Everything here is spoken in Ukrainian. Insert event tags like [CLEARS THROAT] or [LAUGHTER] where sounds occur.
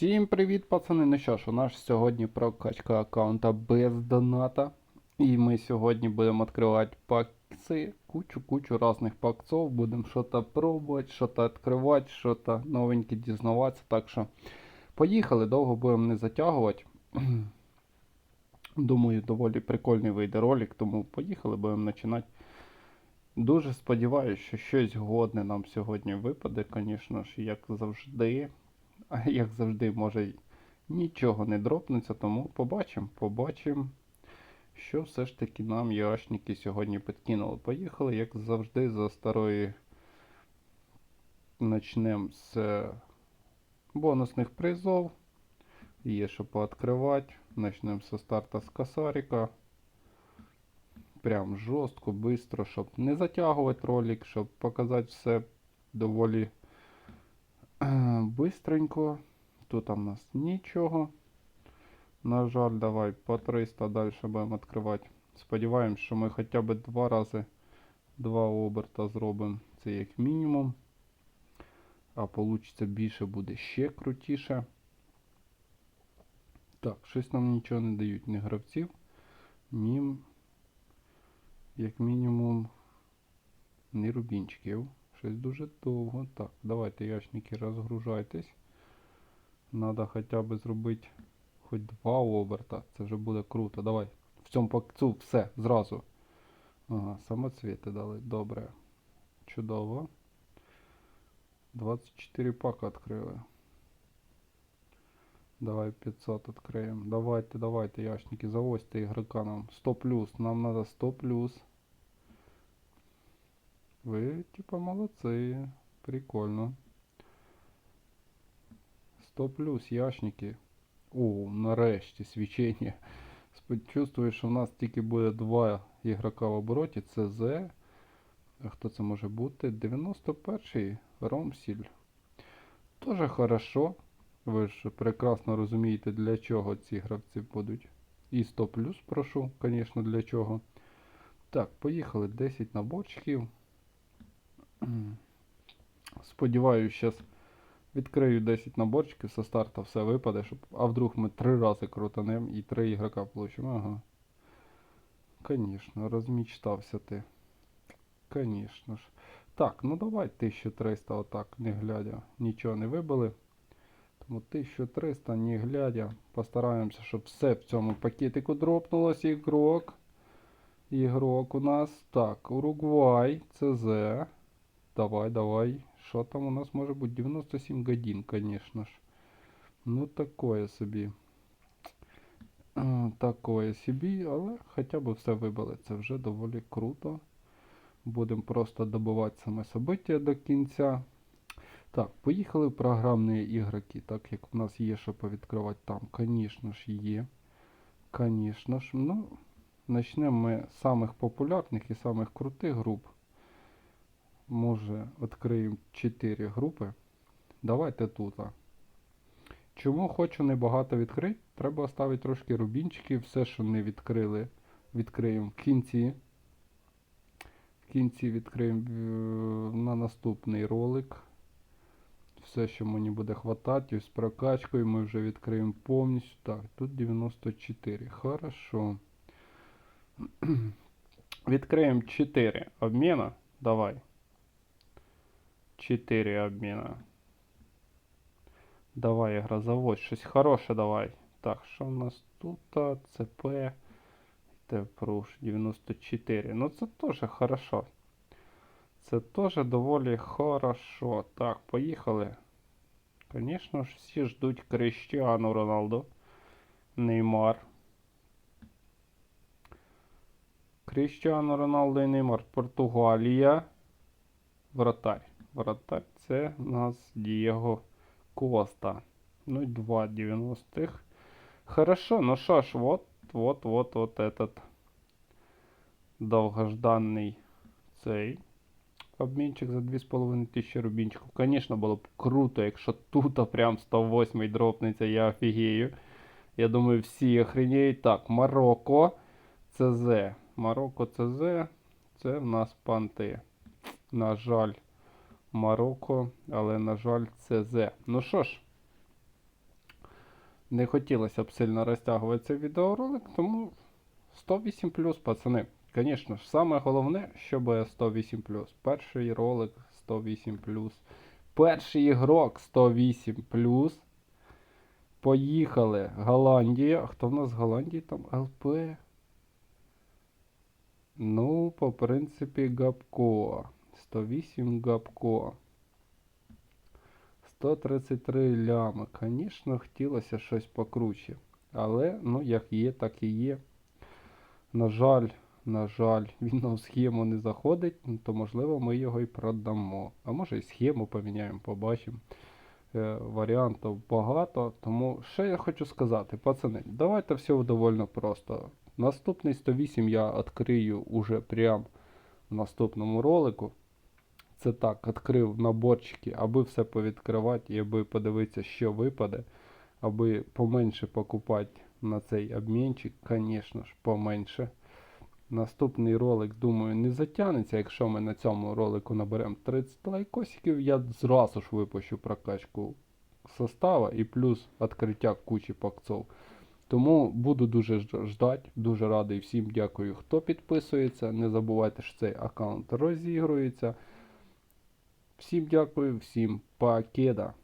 Всім привіт, пацани. Ну що ж, у нас сьогодні прокачка аккаунта без доната. І ми сьогодні будемо відкривати пакси, кучу-кучу різних пакців. Будемо щось пробувати, щось відкривати, щось новеньке дізнаватися. Так що поїхали, довго будемо не затягувати. [CLEARS THROAT] Думаю, доволі прикольний вийде ролик, тому поїхали, будемо починати. Дуже сподіваюся, що щось годне нам сьогодні випаде, звісно ж, як завжди. А як завжди, може нічого не дропнеться, тому побачимо, побачимо, що все ж таки нам яшники сьогодні підкинули. Поїхали, як завжди, за старої почнемо з бонусних призов. Є що пооткривати. Почнемо зі старта з косарика. Прям жорстко, швидко, щоб не затягувати ролик, щоб показати все доволі бистренько. Тут у нас нічого. На жаль, давай по 300 далі будемо відкривати. Сподіваємось, що ми хоча б два рази два оберта зробимо. Це як мінімум. А получиться більше буде ще крутіше. Так, щось нам нічого не дають, ні гравців, ні, як мінімум, ні рубінчиків. Щось дуже довго. Так, давайте, яшники, розгружайтесь. Надо хоча б зробити хоч два оберта. Це вже буде круто. Давай. В цьому пакцу все, зразу. Ага, самоцвіти дали. Добре. Чудово. 24 пака відкрили. Давай 500 відкриємо. Давайте, давайте, яшники, завозьте ігрока нам. 100 плюс. Нам надо 100 плюс. Ви, типа, молодці. Прикольно. 100 плюс яшники. О, нарешті свічення. Чувствую, що в нас тільки буде два ігрока в обороті. Це З. Хто це може бути? 91-й Ромсіль. Тоже хорошо. Ви ж прекрасно розумієте, для чого ці гравці будуть. І 100 плюс прошу, звісно, для чого. Так, поїхали 10 наборчиків. Сподіваюсь, зараз відкрию 10 наборчиків, со старта все випаде, щоб... а вдруг ми три рази крутанем і три ігрока получимо. Ага. Конечно, розмічтався ти. Конечно ж. Так, ну давай 1300 отак, не глядя. Нічого не вибили. Тому 1300, не глядя. Постараємося, щоб все в цьому пакетику дропнулось. Ігрок. Ігрок у нас. Так, Уругвай, ЦЗ. Давай, давай. Що там у нас може бути? 97 годин, конечно ж. Ну, такое собі. Такое собі, але хоча б все вибили. Це вже доволі круто. Будемо просто добувати саме собиття до кінця. Так, поїхали в програмні ігроки. Так як в нас є що повідкривати там, звісно ж, є. Звісно ж, ну, почнемо ми з самих популярних і самих крутих груп. Може, відкриємо 4 групи. Давайте тут. Чому хочу небагато відкрити? Треба оставити трошки рубінчиків. Все, що не відкрили, відкриємо в кінці. В кінці відкриємо е, на наступний ролик. Все, що мені буде хватати, з прокачкою ми вже відкриємо повністю. Так, тут 94. Хорошо. [CLEARS THROAT] Відкриємо 4 обміна. Давай. 4 обміна. Давай, игра, заводь. Щось хороше давай. Так, що в нас тут? ЦП. Тепруш 94. Ну це теж хорошо. Це теж доволі хорошо. Так, поїхали. Звісно ж, всі ждуть Криштіану Роналду. Неймар. Кріштіану Роналду і Неймар. Португалія. Вратарь. Вратарь це у нас Дієго Коста. Ну и 2 90-х. Хорошо, ну що ж, вот, вот, вот, вот этот довгожданний цей обмінчик за 2500 рубінчиків. Звісно, було б круто, якщо тут прям 108 дропнеться, я офігею. Я думаю, всі охренеють. Так, Марокко, ЦЗ. Марокко ЦЗ. Це в нас панти. На жаль. Марокко, але, на жаль, ЦЗ. Ну що ж, Не хотілося б сильно розтягувати цей відеоролик, тому 108 пацани. Звісно ж, саме головне, щоб 108 Перший ролик 108 Перший ігрок 108 Поїхали. Голландія. Хто в нас з Голландії там? ЛП. Ну, по принципі, Габко. 108 Габко. 133 лями. Звісно, хотілося щось покруче. Але, ну, як є, так і є. На жаль, на жаль, він нам в схему не заходить, ну, то можливо ми його і продамо. А може і схему поміняємо, побачимо. Е, варіантів багато. Тому що я хочу сказати, пацани, давайте все довольно просто. Наступний 108 я відкрию уже прям в наступному ролику. Це так, відкрив наборчики, аби все повідкривати і аби подивитися, що випаде, аби поменше покупати на цей обмінчик, звісно ж, поменше. Наступний ролик, думаю, не затягнеться. Якщо ми на цьому ролику наберемо 30 лайкосиків, я зразу ж випущу прокачку состава і плюс відкриття кучі пакцов. Тому буду дуже жд- ждать, дуже радий всім дякую, хто підписується. Не забувайте, що цей аккаунт розігрується. Всім дякую, всім пакеда.